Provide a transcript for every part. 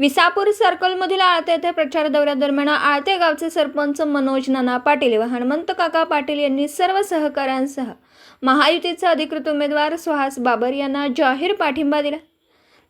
विसापूर सर्कलमधील आळते येथे प्रचार दौऱ्यादरम्यान आळते गावचे सरपंच मनोज नाना पाटील व हनुमंत काका पाटील यांनी सर्व सहकाऱ्यांसह महायुतीचे अधिकृत उमेदवार सुहास बाबर यांना जाहीर पाठिंबा दिला.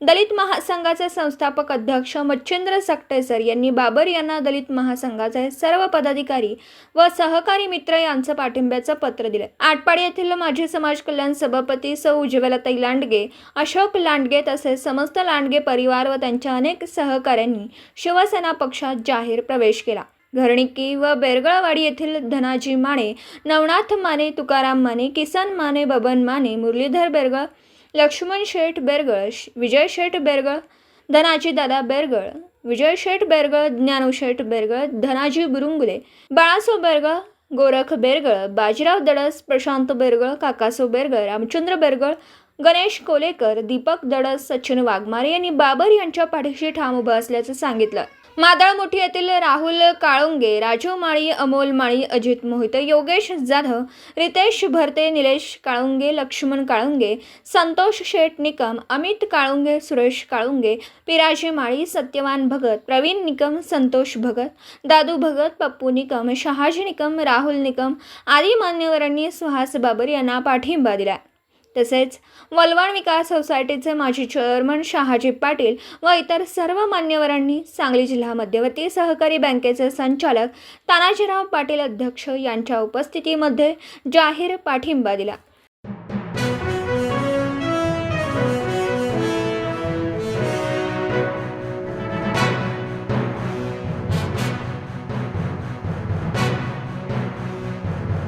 दलित महासंघाचे संस्थापक अध्यक्ष मच्छिंद्र सकटेसर यांनी बाबर यांना दलित महासंघाचे सर्व पदाधिकारी व सहकारी मित्र यांचं पाठिंब्याचं पत्र दिलं. आटपाडी येथील माजी समाज कल्याण सभापती सौ उज्ज्वलताई लांडगे अशोक लांडगे तसेच समस्त लांडगे परिवार व त्यांच्या अनेक सहकाऱ्यांनी शिवसेना पक्षात जाहीर प्रवेश केला. घरणिकी व बेरगळवाडी येथील धनाजी माने नवनाथ माने तुकाराम माने किसन माने बबन माने मुरलीधर बेरगळ लक्ष्मण शेठ बेरगळ श- विजय शेठ बेरगळ धनाजी दादा बेरगळ विजय शेठ बेरगळ ज्ञानू शेठ बेरगळ धनाजी बुरुंगुले बाळासो बेरगळ गोरख बेरगळ बाजीराव दडस प्रशांत बेरगळ काकासो बेरगळ रामचंद्र बेरगळ गणेश कोलेकर दीपक दडस सचिन वाघमारे यांनी बाबर यांच्या पाठीशी ठाम उभं असल्याचं सांगितलं. मादळमुठी येथील राहुल काळुंगे राजू माळी अमोल माळी अजित मोहित योगेश जाधव रितेश भरते निलेश काळुंगे लक्ष्मण काळुंगे संतोष शेठ निकम अमित काळुंगे सुरेश काळुंगे पिराजी माळी सत्यवान भगत प्रवीण निकम संतोष भगत दादू भगत पप्पू निकम शहाजी निकम राहुल निकम आदी मान्यवरांनी सुहास बाबर यांना पाठिंबा दिला. तसेच वलवाड विकास सोसायटीचे माजी चेअरमन शहाजी पाटील व इतर सर्व मान्यवरांनी सांगली जिल्हा मध्यवर्ती सहकारी बँकेचे संचालक तानाजीराव पाटील अध्यक्ष यांच्या उपस्थितीमध्ये जाहीर पाठिंबा दिला.